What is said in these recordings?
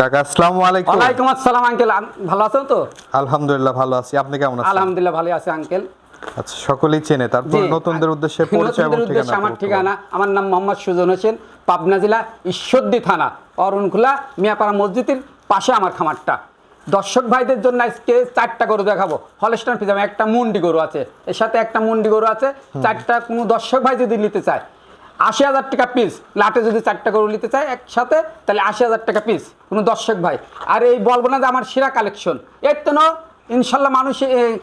কাকা আসসালামু আলাইকুম। ওয়ালাইকুম আসসালাম আঙ্কেল ভালো আছেন তো? আলহামদুলিল্লাহ ভালো আছি। আপনি কেমন আছেন? আলহামদুলিল্লাহ ভালো আছে আঙ্কেল আচ্ছা সকলেই চেনে। তারপর নতুনদের উদ্দেশ্যে পরিচয় এবং ঠিকানা আমার ঠিকানা। আমার নাম মোহাম্মদ সুজন হোসেন পাবনা জেলা ঈশ্বরদী থানা অরুণখোলা মিয়াপাড়া মসজিদের পাশে আমার খামারটা। দর্শক ভাইদের জন্য আজকে চারটা গরু দেখাবো। হলস্টান ফিজাম একটা মুন্ডি গরু আছে। এর সাথে একটা মুন্ডি গরু আছে। চারটা কোনো দর্শক ভাই যদি নিতে চায় আশি হাজার টাকা পিস লাটে যদি চারটা গরু নিতে চায় একসাথে তাহলে আশি হাজার টাকা পিস কোনো দর্শক ভাই আর এই বলব না যে আমার সেরা কালেকশন এর তো ইনশাল্লাহ মানুষ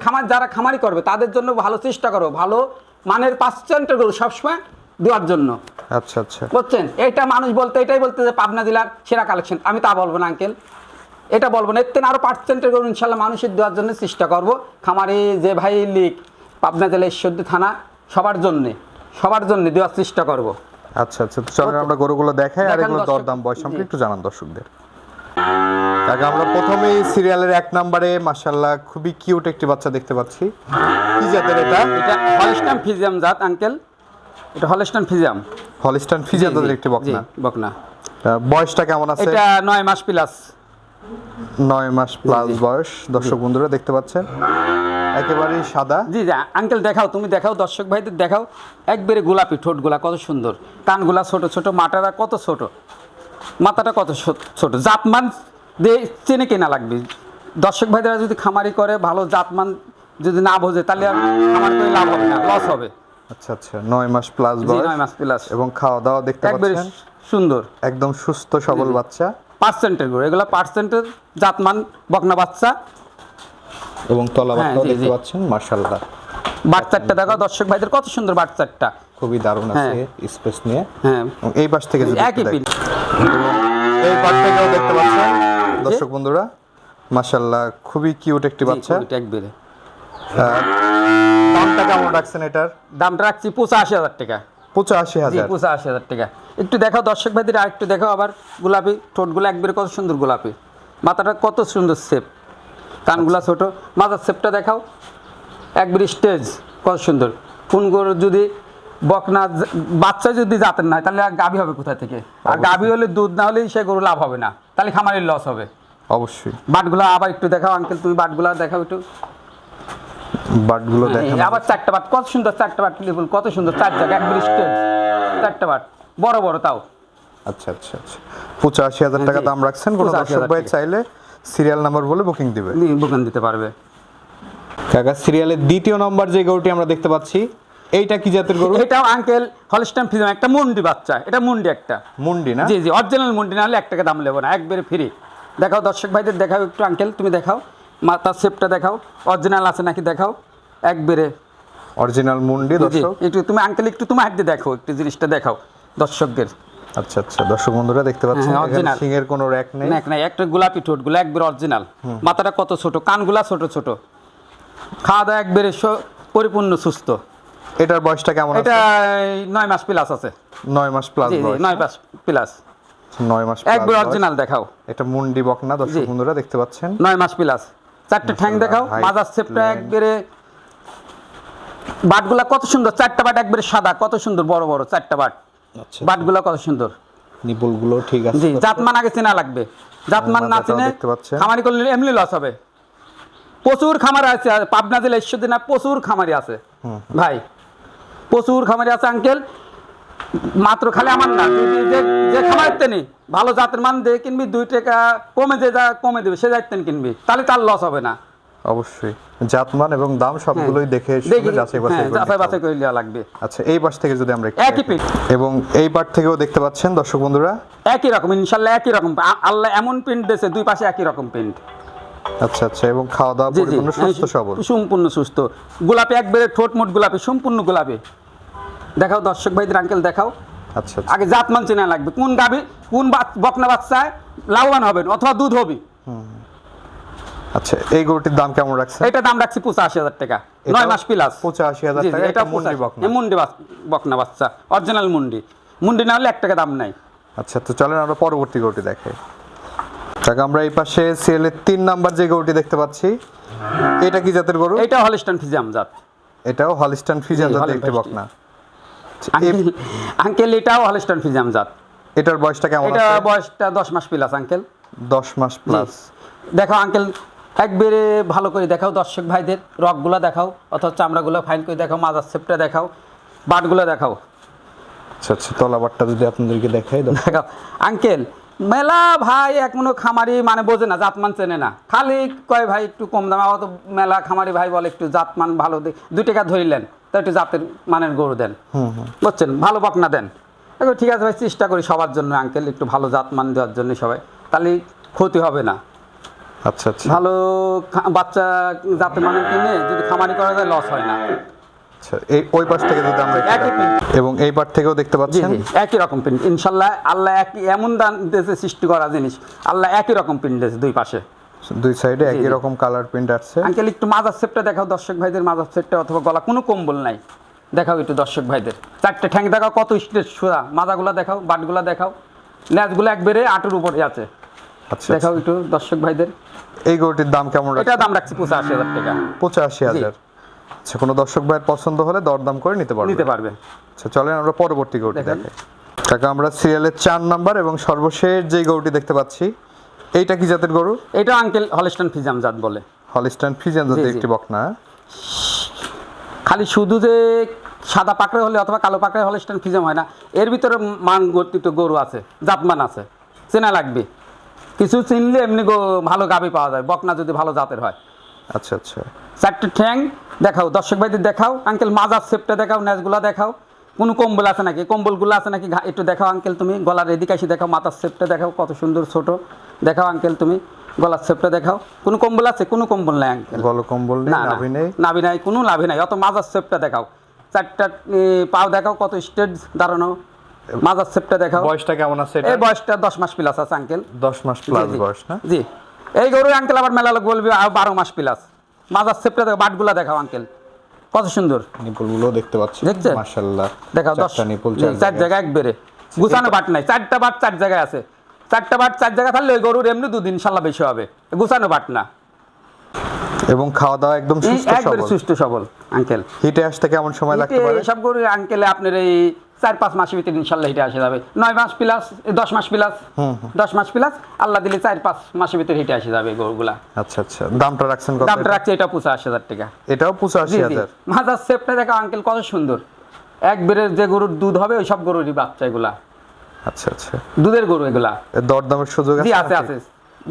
খামার যারা খামারি করবে তাদের জন্য ভালো চেষ্টা করো ভালো মানের পার্সেন্টের গরু সবসময় দেওয়ার জন্য। আচ্ছা আচ্ছা। বুঝছেন? এটা মানুষ বলতে এটাই বলতে যে পাবনা জেলার সেরা কালেকশন আমি তা বলব না আঙ্কেল এটা বলব না এর থেকে আরও পার্সেন্টের গরু ইনশাল্লাহ মানুষের দেওয়ার জন্য চেষ্টা করব। খামারে যে ভাই লিক পাবনা জেলা ঈশ্বরদী থানা সবার জন্যে। সবার জন্য দেওয়ার চেষ্টা করব। আচ্ছা আচ্ছা। চলেন আমরা গরুগুলো দেখাই আর এগুলো দরদাম বয়স সম্পর্কে একটু জানান দর্শকদের। কাকা আমরা প্রথমেই সিরিয়ালের এক নম্বরে মাশাল্লাহ খুবই কিউট একটি বাচ্চা দেখতে পাচ্ছি। কি জাতের এটা? এটা হলস্টান ফিজিয়াম জাত আঙ্কেল। এটা হলস্টান ফিজিয়াম। হলিস্টান ফিজিয়ান তাদের একটি বকনা। বকনা। বয়সটা কেমন আছে? এটা নয় মাস প্লাস নয় মাস প্লাস বয়স। দর্শক বন্ধুরা দেখতে পাচ্ছেন? একেবারেই সাদা। জি জি আঙ্কেল দেখাও তুমি দেখাও দর্শক ভাইদের দেখাও। একবারে গোলাপি ঠোঁটগুলা কত সুন্দর। কানগুলা ছোট ছোট মাথাটা কত ছোট। মাথাটা কত ছোট। জাতমান দিয়ে চেনে কেনা লাগবে। দর্শক ভাইদের যদি খামারি করে ভালো জাতমান যদি না বোঝে তাহলে আর খামার করে লাভ হবে না লস হবে। আচ্ছা আচ্ছা নয় মাস প্লাস বয়স নয় মাস প্লাস এবং খাওয়া দাওয়া দেখতে একবারে পাচ্ছেন। সুন্দর। একদম সুস্থ সবল বাচ্চা। পার্সেন্টের গরু এগুলো পার্সেন্টের জাতমান বকনা বাচ্চা। এবং তলা হ্যাঁ, দেখতে পাচ্ছেন মার্শাল্লাহ বাচ্চারটা দেখাও দর্শক ভাইদের কত সুন্দর বাচ্চারটা। খুবই দারুণ আছে স্পেস নিয়ে। হ্যাঁ। এই পাশ থেকে একই পিন। এই পাশ থেকেও দেখতে পাচ্ছেন দর্শক বন্ধুরা মাশাল্লাহ খুবই কিউট একটি বাচ্চা। ওইটা একবারে দামটা কেমন রাখছেন এটার? দামটা রাখছি পঁচাশি হাজার টাকা। পঁচাশি হাজার। পঁচাশি হাজার টাকা। একটু দেখাও দর্শক ভাইদের আর একটু দেখাও আবার গোলাপি ঠোঁটগুলো একবারে কত সুন্দর গোলাপি। মাথাটা কত সুন্দর শেপ কানগুলা ছোট। মাথার শেপটা দেখাও। একবারে স্টেজ। কত সুন্দর। কোন গরুর যদি বকনা বাচ্চা যদি জাতের না তাহলে আর গাভী হবে কোথা থেকে? আর গাভী হলে দুধ না হলেই সে গরু লাভ হবে না। তাহলে খামারের লস হবে। অবশ্যই। বাটগুলো আবার একটু দেখাও আঙ্কেল তুমি বাটগুলো দেখাও একটু। বাটগুলো আবার চারটা বাট কত সুন্দর চারটা বাট লিখুন কত সুন্দর চার জায়গা একবার স্টেজ। চারটা বাট বড় বড় তাও। আচ্ছা আচ্ছা আচ্ছা। পঁচাশি হাজার টাকা দাম রাখছেন কোনো দর্শক ভাই চাইলে। সিরিয়াল নাম্বার বলে বুকিং দিবে। দোকান দিতে পারবে। কাকা সিরিয়ালের দ্বিতীয় নম্বর যে গরুটি আমরা দেখতে পাচ্ছি এইটা কি জাতের গরু? এটাও আঙ্কেল হলস্টাইন ফিজাম একটা মুন্ডি বাচ্চা এটা মুন্ডি একটা। মুন্ডি না? জি জি অরিজিনাল মুন্ডি না হলে এক টাকা দাম নেব না একবারে ফ্রি দেখাও দর্শক ভাইদের দেখাও একটু আঙ্কেল তুমি দেখাও। মাথার শেপটা দেখাও অরিজিনাল আছে নাকি দেখাও একবারে। অরিজিনাল মুন্ডি দর্শক। একটু তুমি আঙ্কেল একটু তুমি হাত দিয়ে দেখো একটু জিনিসটা দেখাও দর্শকদের। আচ্ছা আচ্ছা। দর্শক বন্ধুরা দেখতে পাচ্ছেন হ্যাঁ, এখানে original। সিংহের কোনো র্যাক নেই। না না একটা গোলাপি ঠোঁটগুলো একবারে অরিজিনাল মাথাটা কত ছোট? কানগুলা ছোট ছোট। খাওয়া দাওয়া একবারে পরিপূর্ণ সুস্থ। এটার বয়সটা কেমন এটা আছে? এই নয় মাস প্লাস আছে। নয় মাস প্লাস বয়স। নয় মাস প্লাস নয় মাস plus একবার অরিজিনাল দেখাও। এটা মুন্ডি বকনা দর্শক বন্ধুরা দেখতে পাচ্ছেন? নয় মাস প্লাস চারটে ঠ্যাং দেখাও। মাজার শেপটা একবারে বাটগুলা কত সুন্দর চারটা বাট একবারে সাদা কত সুন্দর বড় বড় চারটা বাট। বাটগুলা কত সুন্দর। নিপুলগুলো ঠিক আছে। জি জাতমান আগে চেনা লাগবে। জাতমান না চিনে খামারি করলে এমনি লস হবে। প্রচুর খামার আছে পাবনা জেলা ঈশ্বরদী না প্রচুর খামারি আছে। ভাই প্রচুর খামারি আছে আঙ্কেল মাত্র খালি আমার না যে- যে খামারের তেনি ভালো জাতের মান দিয়ে কিনবি দুই টাকা কমে যে যা কমে দেবে সে যাইতেন কিনবি। তাহলে তার লস হবে না। অবশ্যই। জাতমান এবং দাম সবগুলোই দেখে যাচাই বাছাই হ্যাঁ করে নেওয়া লাগবে। আচ্ছা এই পাশ থেকে যদি আমরা একই। পিঠ। এবং এই পাশ থেকেও দেখতে পাচ্ছেন দর্শক বন্ধুরা? একই রকম ইনশাল্লাহ একই রকম। আল্লাহ এমন প্রিন্ট দিয়েছে দুই পাশে একই রকম প্রিন্ট আচ্ছা আচ্ছা এবং খাওয়া দাওয়া পরিপূর্ণ সুস্থ সবল। সম্পূর্ণ সুস্থ। গোলাপি একবারে ঠোঁট মোট গোলাপি সম্পূর্ণ গোলাপি। দেখাও দর্শক ভাইদের আঙ্কেল দেখাও। আচ্ছা আচ্ছা। আগে জাতমান চেনা লাগবে। কোন গাবি কোন বকনা বাচ্চায় লাভবান হবেন অথবা দুধ হবে? আচ্ছা এই গরুটির দাম কেমন রাখছেন এটা দাম রাখছি পঁচাশি হাজার টাকা। নয় মাস প্লাস 85,000 টাকা, এটা মুন্ডি বকনা। মুন্ডি বকনা বাচ্চা অরিজিনাল মুন্ডি। মুন্ডি না হলে এক টাকা দাম নাই। আচ্ছা তো চলেন আমরা পরবর্তী গরুটি দেখাই। কাকা আমরা এই পাশে সিএলের তিন নাম্বার যে গরুটি দেখতে পাচ্ছি এটা কি জাতের গরু? এইটা হলিস্টান ফিজাম জাত। এটাও হলিস্টান ফিজান জি, জাতের একটি বকনা। আঙ্কেল আঙ্কেল এটাও হলিস্টান ফিজাম জাত। এটার বয়সটা কেমন এটা বয়সটা দশ মাস প্লাস আঙ্কেল। দশ মাস প্লাস দেখো আঙ্কেল একবারে ভালো করে দেখাও দর্শক ভাইদের রকগুলো দেখাও অথবা চামড়াগুলো ফাইন করে দেখাও মাজার সেপটা দেখাও বাটগুলো দেখাও। আচ্ছা আচ্ছা তলাবারটা যদি আপনাদেরকে দেখাই দেখাও। আঙ্কেল মেলা ভাই এখনও খামারি মানে বোঝে না জাতমান চেনে না। খালি কয় ভাই একটু কম দামে অত মেলা খামারি ভাই বলে একটু জাতমান ভালো দুই টাকা ধরিলেন তো একটু জাতের মানের গরু দেন। বুঝছেন? ভালো পাকনা দেন। ঠিক আছে ভাই চেষ্টা করি সবার জন্য আঙ্কেল একটু ভালো জাতমান দেওয়ার জন্য সবাই। তাহলে ক্ষতি হবে না। আচ্ছা আচ্ছা। ভালো বাচ্চা জাতের মানের কিনে যদি খামারি করা যায় লস হয় না। আচ্ছা এই ওই পাশ থেকে যদি আমরা। এবং এই পাশ থেকেও দেখতে পাচ্ছেন? একই রকম প্রিন্ট ইনশাল্লাহ আল্লাহ একই এমন দান দিয়েছে সৃষ্টি করা জিনিস। আল্লাহ একই রকম প্রিন্ট দিয়েছে দুই পাশে। দুই সাইডে একই রকম কালার প্রিন্ট আসছে। আঙ্কেল একটু মাজার সেটটা দেখাও দর্শক ভাইদের মাজার সেটটা অথবা গলা কোনো কম্বল নাই। দেখাও একটু দর্শক ভাইদের। চারটে ঠ্যাং দেখাও কত স্টেজ সোজা। মাজাগুলা দেখাও বাটগুলা দেখাও। ল্যাচগুলো একবারে আটুর উপরে আছে। আচ্ছা দেখাও একটু দর্শক ভাইদের। এই গরুটির দাম কেমন এটা দাম রাখছি পঁচাশি হাজার টাকা। পঁচাশি হাজার। আচ্ছা কোনো দর্শক ভাইয়ের পছন্দ হলে দরদাম করে নিতে পারবে। নিতে পারবে। আচ্ছা চলেন আমরা পরবর্তী গরুটি। দেখাই কাকা আমরা সিরিয়ালের চার নাম্বার এবং সর্বশেষ যে গরুটি দেখতে পাচ্ছি এইটা কি জাতের গরু? এটা আঙ্কেল হলিস্টন ফিজাম জাত বলে। হলিস্টান ফিজাম জাতের। একটি বকনা। খালি শুধু যে সাদা পাকড়ে হলে অথবা কালো পাকড়ে হলিস্টন ফিজাম হয় না এর ভিতরে মান গঠিত গরু আছে জাতমান আছে। চেনা লাগবে। কিছু চিনলে এমনি গো- ভালো গাবি পাওয়া যায় বকনা যদি ভালো জাতের হয়। আচ্ছা আচ্ছা। চারটে ঠ্যাং দেখাও দর্শক ভাইদের দেখাও আঙ্কেল মাজার সেপটা দেখাও ন্যাচগুলো দেখাও। কোনো কম্বল আছে নাকি? কম্বলগুলো আছে নাকি? একটু দেখাও আঙ্কেল তুমি গলার এদিকে আসি দেখাও মাথার সেপটা দেখাও কত সুন্দর ছোট। দেখাও আঙ্কেল তুমি গলার সেপটা দেখাও। কোনো কম্বল আছে? কোনো কম্বল নাই আঙ্কেল। গলকম্বল নেই নাভি নেই? নাভি নাই কোনো লাভি নাই অত মাজার সেপটা দেখাও। চারটা পাও দেখাও কত স্টেজ দাঁড়ানো মাজার সেপটা দেখাও। বয়সটা কেমন আছে এই বয়সটা দশ মাস প্লাস আছে আঙ্কেল দশ মাস প্লাস। বয়স না? জি। এই গরু আঙ্কেল আবার মেলা লোক বলবি আর মাস প্লাস মাজার সেপটা দেখো বাটগুলা দেখাও আঙ্কেল কত সুন্দর। নিপুলগুলো দেখতে পাচ্ছি। দেখছেন? মাশাআল্লাহ। দেখাও দশ চারটা নিপুল চার একবারে। গুছানো বাট নাই চারটা বাট চার জায়গায় আছে। চারটা বাট চার জায়গায় থাকলে ওই গরুর এমনি দুদিন ইনশাল্লাহ বেশি হবে। গুছানো বাট না। এবং খাওয়া দাওয়া একদম সুস্থ একবারে সবল। সুস্থ সবল আঙ্কেল হিটে আসতে কেমন সময় লাগতে পারে? সব গরু আঙ্কেলে আপনার এই চার পাঁচ মাসের ভিতরে ইনশাল্লাহ হিটে আসে যাবে। নয় মাস প্লাস দশ মাস প্লাস দশ মাস প্লাস আল্লাহ দিলে চার পাঁচ মাসের ভিতরে হিটে আসে যাবে গরুগুলা। আচ্ছা আচ্ছা। দামটা রাখছেন দামটা রাখছে এটা পঁচাশি হাজার টাকা। এটাও পঁচাশি জি জি। হাজার? মাজার সেপটা দেখো আঙ্কেল কত সুন্দর। এক বেরের যে গরুর দুধ হবে ওই সব গরুরই বাচ্চা এগুলা। আচ্ছা আচ্ছা। দুধের গরু এগুলা। দরদামের সুযোগ আছে আছে আছে।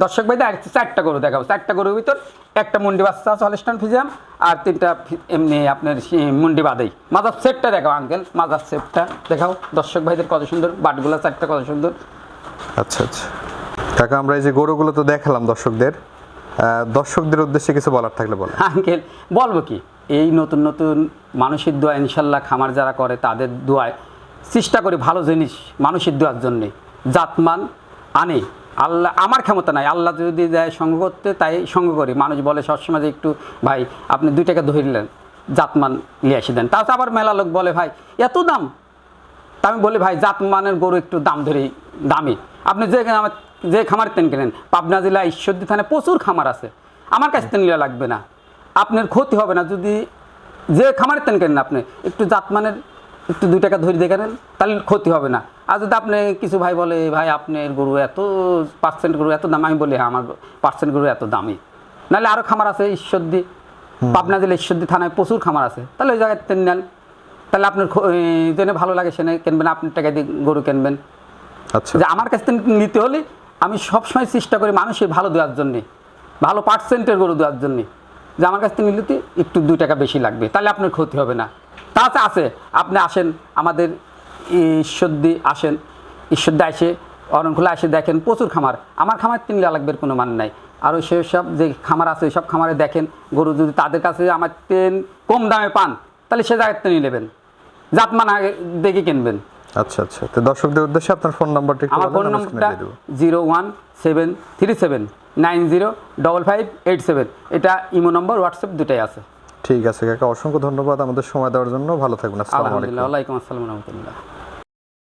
দর্শক ভাই দেখ চারটা গরু দেখাবো। চারটা গরুর ভিতর একটা মুন্ডি বাচ্চা আছে হলিস্টান ফিজিয়াম আর তিনটা এমনি আপনার মুন্ডি বাদেই। মাদার সেটটা দেখাও আঙ্কেল মাদার সেটটা দেখাও। দর্শক ভাইদের কত সুন্দর বাটগুলো চারটা কত সুন্দর। আচ্ছা আচ্ছা। কাকা আমরা এই যে গরুগুলো তো দেখালাম দর্শকদের দর্শকদের উদ্দেশ্যে কিছু বলার থাকলে বলেন। আঙ্কেল বলব কি? এই নতুন নতুন মানুষের দোয়া ইনশাল্লাহ খামার যারা করে তাদের দোয়ায় চেষ্টা করি ভালো জিনিস মানুষের দোয়ার জন্যে। জাতমান আনে। আল্লাহ আমার ক্ষমতা নাই। আল্লাহ যদি দেয় সঙ্গ করতে, তাই সঙ্গ করি। মানুষ বলে সবসময় যে একটু, ভাই, আপনি দুই টাকা ধরলেন জাতমান নিয়ে এসে দেন। তাছাড়া আবার মেলা লোক বলে, ভাই, এত দাম? তা আমি বলি, ভাই, জাতমানের গরু একটু দাম ধরি দামি। আপনি যে আমার যে খামার তেন কেনেন, পাবনা জেলা ঈশ্বরদী থানে প্রচুর খামার আছে। আমার কাছে তেন লাগবে না। আপনার ক্ষতি হবে না। যদি যে খামার তেন কেনেন আপনি, একটু জাতমানের একটু দুই টাকা ধরে দেখেন তাহলে ক্ষতি হবে না। আর যদি আপনি কিছু ভাই বলে ভাই আপনার গরু এত পার্সেন্ট গরু এত দাম? আমি বলি হ্যাঁ আমার পার্সেন্ট গরু এত দামি। নাহলে আরও খামার আছে ঈশ্বরদী পাবনা জেলা ঈশ্বরদী থানায় প্রচুর খামার আছে। তাহলে ওই জায়গায় তেন নেন। তাহলে আপনার খ- এই জেনে ভালো লাগে সেনে কিনবেন আপনার টাকা দিয়ে গরু কিনবেন। আচ্ছা। যে আমার কাছ থেকে নিতে হলে আমি সবসময় চেষ্টা করি মানুষের ভালো দেওয়ার জন্যে ভালো পার্সেন্টের গরু দেওয়ার জন্যে। যে আমার কাছ থেকে নিলে একটু দুই টাকা বেশি লাগবে তাহলে আপনার ক্ষতি হবে না। তাছাড়া আছে। আপনি আসেন আমাদের ঈশ্বরদি আসেন ঈশ্বরদি আসে অরণখোলা এসে দেখেন প্রচুর খামার। আমার খামার তিন লাগবে কোনো মান নাই। আর ওই সেসব যে খামার আছে ওই সব খামারে দেখেন গরু যদি তাদের কাছে আমার তেন কম দামে পান তাহলে সে জায়গায় নিয়ে নেবেন। জাতমান আগে দেখে কিনবেন। আচ্ছা আচ্ছা। তো দর্শকদের উদ্দেশ্যে আপনার ফোন নাম্বারটা একটু আমার ফোন নম্বরটা। Zero one seven three seven nine zero double five eight seven. এটা ইমো নম্বর হোয়াটসঅ্যাপ দুটাই আছে। ঠিক আছে কাকা অসংখ্য ধন্যবাদ আমাদের সময় দেওয়ার জন্য। ভালো থাকবেন আসসালামু আলাইকুম। ওয়ালাইকুম আসসালাম রহমতুল্লাহ।